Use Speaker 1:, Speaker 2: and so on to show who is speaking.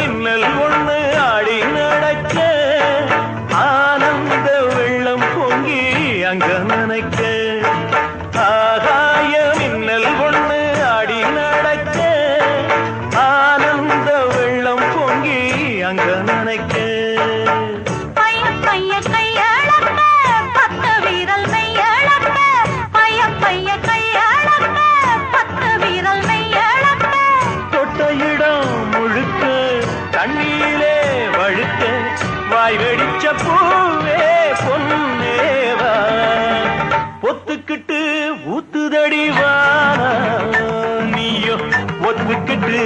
Speaker 1: மின்னல் ஒண்ணு ஆடி நடக்க. ஆனந்த வெள்ளம் பொங்கி அங்க நினைக்க. தண்ணீரே வழுக்க வாய் வெடிச்ச பூவே பொன்னேவா. ஒத்துக்கிட்டு ஊத்துதடிவா நீயோ ஒத்துக்கிட்டு